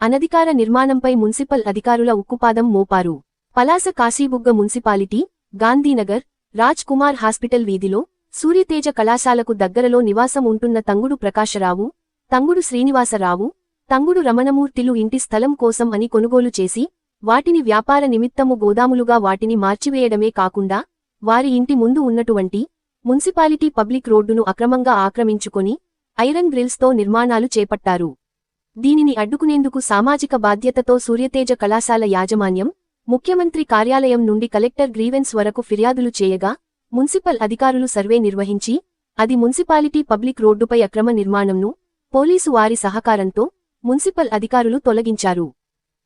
అనధికార నిర్మాణంపై మున్సిపల్ అధికారుల ఉక్కుపాదం మోపారు. పలాస కాశీబుగ్గ మున్సిపాలిటీ గాంధీనగర్ రాజ్ కుమార్ హాస్పిటల్ వీధిలో సూర్యతేజ కళాశాలకు దగ్గరలో నివాసం ఉంటున్న తంగుడు ప్రకాశరావు తంగుడు శ్రీనివాసరావు తంగుడు రమణమూర్తిలు ఇంటి స్థలం కోసం అని కొనుగోలు చేసి వాటిని వ్యాపార నిమిత్తము గోదాములుగా వాటిని మార్చివేయడమే కాకుండా వారి ఇంటి ముందు ఉన్నటువంటి మున్సిపాలిటీ పబ్లిక్ రోడ్డును అక్రమంగా ఆక్రమించుకొని ఐరన్ గ్రిల్స్తో నిర్మాణాలు చేపట్టారు. దీనిని అడ్డుకునేందుకు సామాజిక బాధ్యతతో సూర్యతేజ కళాశాల యాజమాన్యం ముఖ్యమంత్రి కార్యాలయం నుండి కలెక్టర్ గ్రీవెన్స్ వరకు ఫిర్యాదులు చేయగా మున్సిపల్ అధికారులు సర్వే నిర్వహించి అది మున్సిపాలిటీ పబ్లిక్ రోడ్డుపై అక్రమ నిర్మాణంను పోలీసు వారి సహకారంతో మున్సిపల్ అధికారులు తొలగించారు.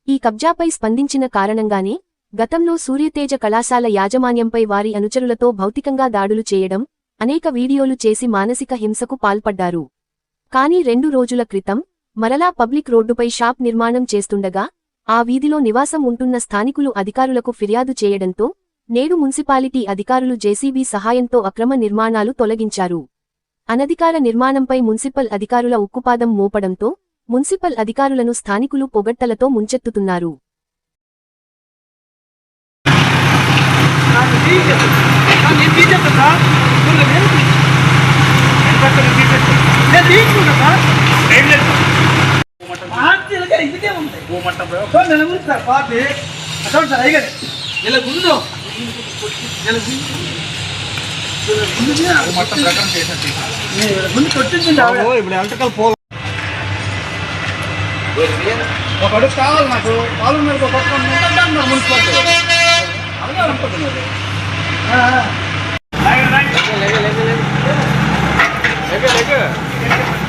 ఈ కబ్జాపై స్పందించిన కారణంగానే గతంలో సూర్యతేజ కళాశాల యాజమాన్యంపై వారి అనుచరులతో భౌతికంగా దాడులు చేయడం అనేక వీడియోలు చేసి మానసిక హింసకు పాల్పడ్డారు. కానీ రెండు రోజుల క్రితం మరలా పబ్లిక్ రోడ్డుపై షాప్ నిర్మాణం చేస్తుండగా ఆ వీధిలో నివాసం ఉంటున్న స్థానికులు అధికారులకు ఫిర్యాదు చేయడంతో నేడు మున్సిపాలిటీ అధికారులు జేసీబీ సహాయంతో అక్రమ నిర్మాణాలు తొలగించారు. అనధికార నిర్మాణంపై మున్సిపల్ అధికారుల ఉక్కుపాదం మోపడంతో మున్సిపల్ అధికారులను స్థానికులు పొగట్టలతో ముంచెత్తుతున్నారు. ఇదిగే ఉంటాయి. భూమట్టం సో నెల సార్ అయ్యగారు. నెల ముందు నెల ముందు కొట్టింది. ఇప్పుడు ఎలక్ట్రికల్ పోల్. ఒక అడుగు కావాలి నాకు. పాలు మీద ఒక పక్కన ఉంటుందంటే నా మున్సిపాలిటీ అలాగే అనుకుంటున్నది ఆ, ఆ. లేక లేక